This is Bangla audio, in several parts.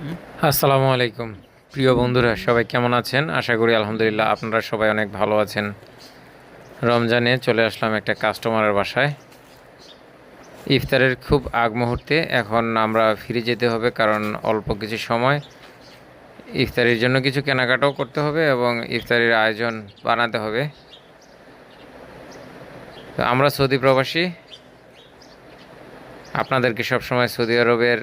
আসসালামু আলাইকুম। প্রিয় বন্ধুরা, সবাই কেমন আছেন? আশা করি আলহামদুলিল্লাহ আপনারা সবাই অনেক ভালো আছেন। রমজানে চলে আসলাম একটা কাস্টমারের বাসায়। ইফতারের খুব আগ মুহূর্তে, এখন আমরা ফিরে যেতে হবে কারণ অল্প কিছু সময়। ইফতারির জন্য কিছু কেনাকাটাও করতে হবে এবং ইফতারির আয়োজন বানাতে হবে। আমরা সৌদি প্রবাসী। আপনাদেরকে সবসময় সৌদি আরবের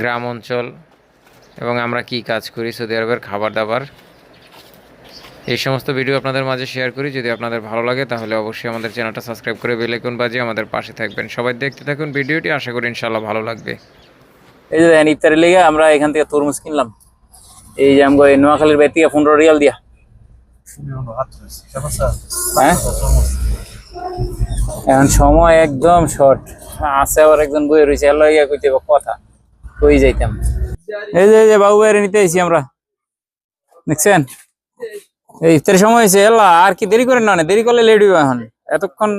গ্রাম অঞ্চল এবং আমরা কি কাজ করি, সৌদি আরবের খাবার দাবার এই সমস্ত ভিডিও আপনাদের মাঝে শেয়ার করি। যদি আপনাদের ভালো লাগে, তাহলে অবশ্যই আমাদের চ্যানেলটা সাবস্ক্রাইব করে বেল আইকন বাজিয়ে আমাদের পাশে থাকবেন। সবাই দেখতে থাকুন ভিডিওটি আশা করি ইনশাল্লাহ ভালো লাগবে। এই যে দেখেন ইফতারের লেগে আমরা এখান থেকে তরমুজ কিনলাম। এই যে আমগো এই নোয়াখালীর থেকে পনেরো রিয়াল দিয়া। হ্যাঁ? এখন সময় একদম শর্ট আছে আবার একজন বই রয়েছে ইয়া কইতে কথা। কই যাইতাম। এই যে যে বাবু বাইরে নিতে আইছি আমরা। দেখছেন? এই ইফতারের সময় হয়েছে এলা আর কি দেরি করেন না দেরি করলে লেট হইবে এখন। এতক্ষণ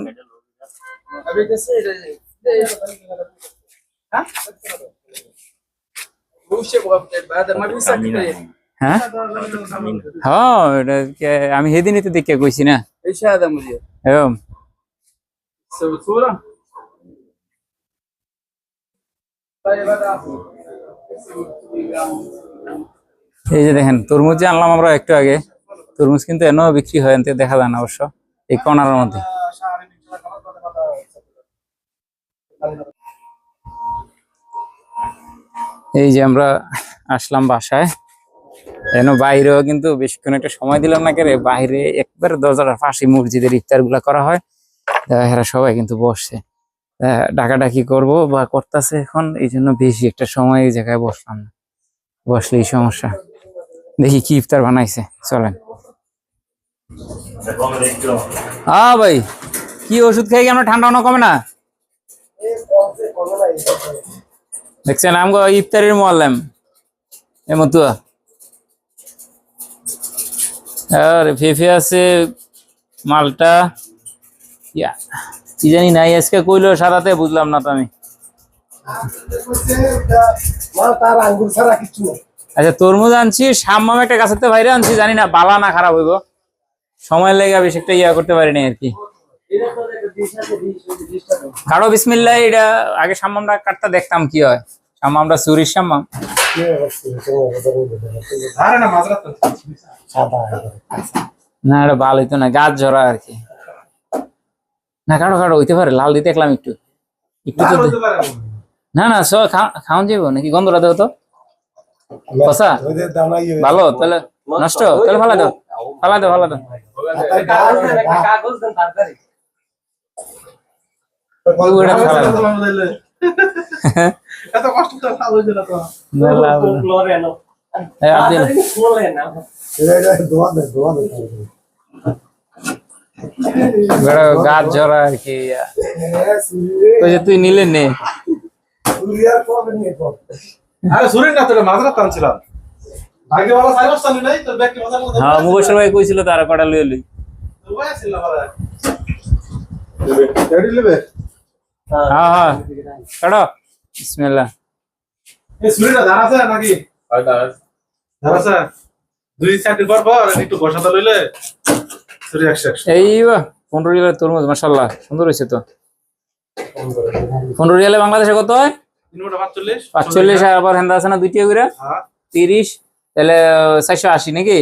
হ্যাঁ? হ্যাঁ? এটা কে- আমি সেদিনই তো দেখে কইছি না। এই যে দেখেন, তরমুজ যে আনলাম আমরা একটু আগে, তরমুজ কিন্তু এনেও বিক্রি হয় এনতে দেখা যায় না অবশ্য, এই কর্নারের মধ্যে। এই যে আমরা আসলাম বাসায়, এন বাইরেও কিন্তু বেশিক্ষণ একটা সময় দিলাম না কেরে, বাইরে একবার দরজার পাশে মসজিদের ইফতার করা হয় এরা সবাই কিন্তু বসছে। ডাকাডাকি করব বা করতেছে এখন, এই জন্য বেশি একটা সময় এই জায়গায় বসলাম না। বসলেই সমস্যা। দেখি কি ইফতার বানাইছে, চলেন। হ্যাঁ ভাই, কি ওষুধ খাই আমরা? ঠান্ডা না কমে না? দেখছেন, আমগো ইফতারির মোয়াল্লাম। এমতুয়া আর ফেফে আছে মালটা। ইয়া। কি জানি নাই, আজকে কইলো সারাতে, বুঝলাম না তো আমি। আচ্ছা তরমুজ আনছি, সাম্মাম একটা গাছের তো বাইরে আনছি, জানি না, বালা না খারাপ হইব। সময় লেগে বেশি একটা ইয়া করতে পারিনি আর কি। কারও বিসমিল্লা এটা আগে সাম্মামটা কাটতে দেখতাম কি হয়। সাম্মামটা চুরির সাম্মাম। না, এটা ভালোই তো না, গাছ ঝরা আর কি। না কাটো কাটো হইতে পারে লাল দিতে দেখলাম একটু। একটু তো না না সব খাওয়ান যাব নাকি গন্ধটা দেবো তো? কষা? ভালো তাহলে নষ্ট। তাহলে ভালো দাও। ভালো দাও ভালো দাও। ওইটা গাছ ঝরা আর কি তুই নিলে নে। হ্যাঁ মুবশর ভাই কইছিল তার কটা লই লই। লেবে হ্যাঁ। হ্যাঁ কাটো। বিসমিল্লাহ। আছে নাকি? ধান আছে। দুই সাইড পর পর একটু বসাতে লইলে। এই বা পনেরো রিয়ালের তরমুজ মাশাল্লাহ সুন্দর হয়েছে তো। পনেরো রিয়ালে বাংলাদেশে কত হয়? পাঁচচল্লিশ আবার হেন্দা আছে না দুইটা করে? হ্যাঁ। তিরিশ তাহলে চারশো আশি নাকি?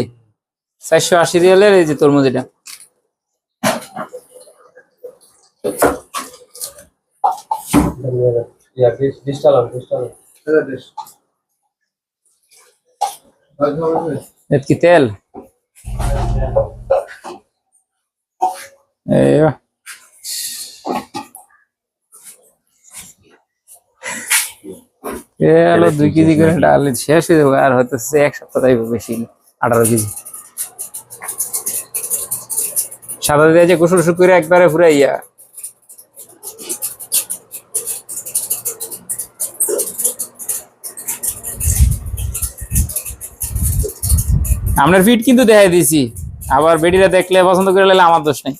চারশো আশি রিয়ালের এই যে তরমুজ এটা। কি তেল? তেল ও দুই কেজি করে ডাল শেষ হয়ে যাবে, আর হয়তো এক সপ্তাহ বেশি আঠারো কেজি। সাদা দিয়ে যে গোসল করে একবারে পুরো ইয়া আপনার ফিট কিন্তু দেখাই দিয়েছি, আবার বেডিরা দেখলে পছন্দ করে নিলে আমার দোষ নেই।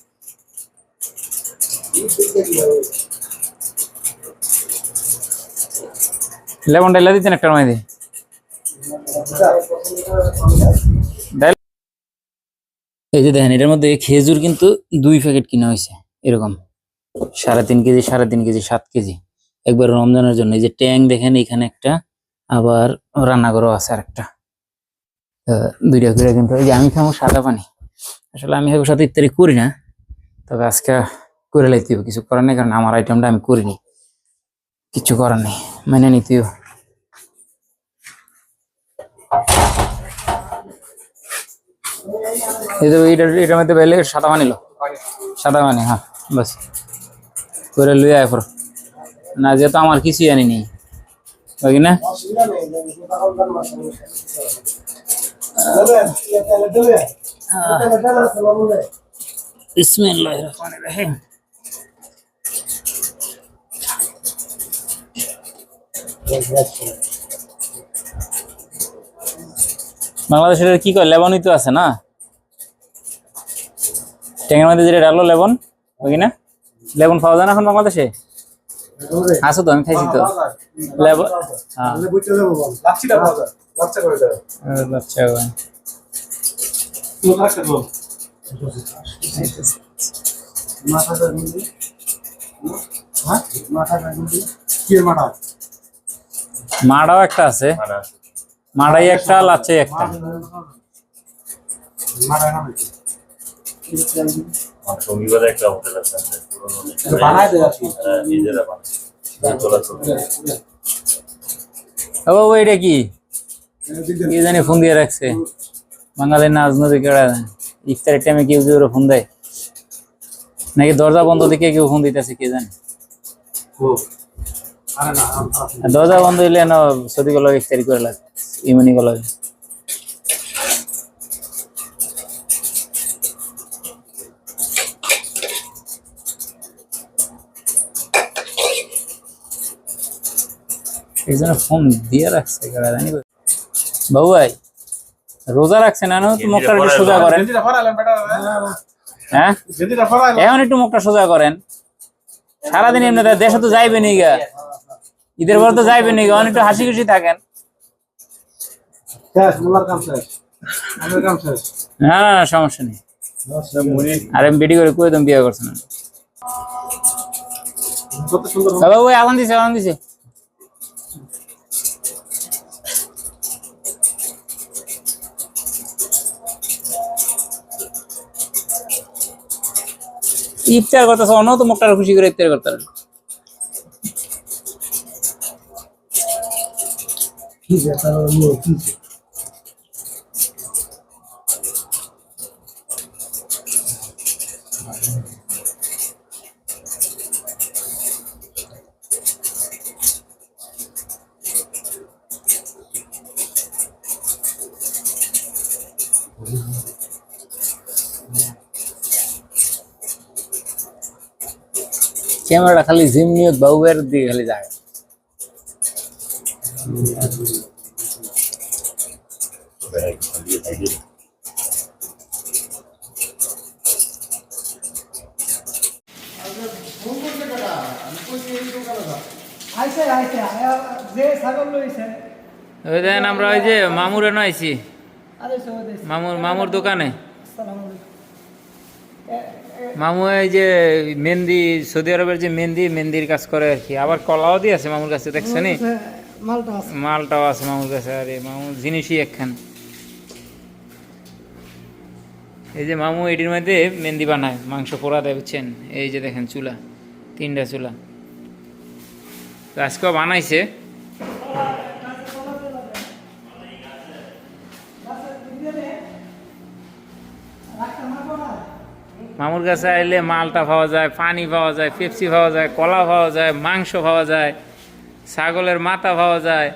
দিতেন একটা মাই এই যে দেখেন, এটার মধ্যে খেজুর কিন্তু দুই প্যাকেট কিনা হয়েছে, এরকম। সাড়ে তিন কেজি, সাড়ে তিন কেজি, সাত কেজি। একবার রমজানের জন্য, এই যে ট্যাং দেখেন, এখানে একটা, আবার রান্নাঘরও আছে আর একটা দুইটা করে কিন্তু, এই যে আমি খাব সাদা পানি। আসলে আমি হয়তো সাথে ইত্যাদি করি না, তবে আজকে করে লাইতে কিছু করার নেই, কারণ আমার আইটেমটা আমি করিনি। কিছু করার নেই। মেনে নিতে হবে। এই তো এইটা এটার মধ্যে বেলে সাদা পানি লো। সাদা পানি হ্যাঁ বাস। করে লুই আয় না যেহেতু আমার কিছুই জানি নেই। বুঝলি না? অসুবিধা নেই গোটা বাংলাদেশের কি কয়? লেবনই তো আছে না? ট্যাংের মধ্যে যেটা ডালো লেবন বুঝি না? লেবন পাওয়া যায় না এখন বাংলাদেশে? আছে তো আমি খাইছি তো। লেবন হ্যাঁ। আচ্ছা হ্যাঁ এর মাথা? মাড়াও একটা আছে। মাড়াই একটা লাচ্চাই একটা। হ্যাঁ, ও বাবু এটা কি? কি জানি ফোন দিয়ে রাখছে। বাঙালির নাচ নদী কেড়া ইফতারের টাইমে কেউ কেউ ফোন দেয়। নাকি দরজা বন্ধ দিকে কেউ ফোন দিতেছে কে জানে? দরজা বন্ধ হইলে না সদি গুলো ইফতারি করে লাগে ইমনি গুলো এই জন্য ফোন দিয়ে রাখছে জানি বাবু ভাই রোজা রাখছে না তো মুখটা একটু সোজা করেন। হ্যাঁ? গেঞ্জিটা ফরাইলাম এখন একটু মুখটা সোজা করেন। সারাদিন এমনি দেশে তো যাইবে নি গা। ঈদের পর তো যাইবে নাকি? গা অনেক হাসি খুশি থাকেন। না না না, সমস্যা নেই। আরে আমি করে তুমি বিয়ে ওই আগুন দিছে আগুন দিছে। ইফতার করতেছে অন্য তো মুখটা খুশি করে ইফতার করতে কি ব্যাপার হলো কি ক্যামেরাটা খালি জিম নিয়ে বাবুয়ের দিকে খালি যায় ওই আমরা ওই যে মামুর দেশ মামুর মামুর দোকানে। মামু এই যে মেহেন্দি, সৌদি আরবের যে মেহেন্দি, মেহেন্দির কাজ করে আর কি। আবার কলাও দিয়ে আছে মামুর কাছে, দেখছেন? মালটাও আছে মামুর কাছে, আরে মামুর জিনিসই একখান। এই যে মামু এটির মধ্যে মেহেন্দি বানায়, মাংস পোড়া দেয়, বুঝছেন? এই যে দেখেন চুলা, তিনটা চুলা। তো আজকেও বানাইছে। মামুর কাছে আইলে মালটা পাওয়া যায়, পানি পাওয়া যায়, পেপসি পাওয়া যায়, কলা পাওয়া যায়, মাংস পাওয়া যায়। ছাগলের মাথা পাওয়া যায়।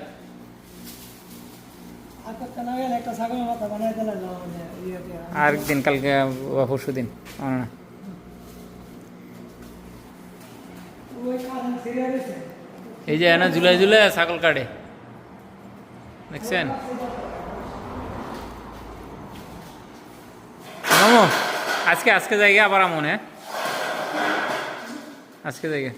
কেন গেলে একটা ছাগলের মাথা বানাই দিলে না ইয়েতে আরেকদিন, কালকে বা পরশু দিন না ওই কারণ সিরিয়াল আছে এই যে এনে জুলাই জুলাই ছাগল কাটে। দেখছেন? মামু, আজকে আজকে জায়গা আবার মনে আজকে জায়গা।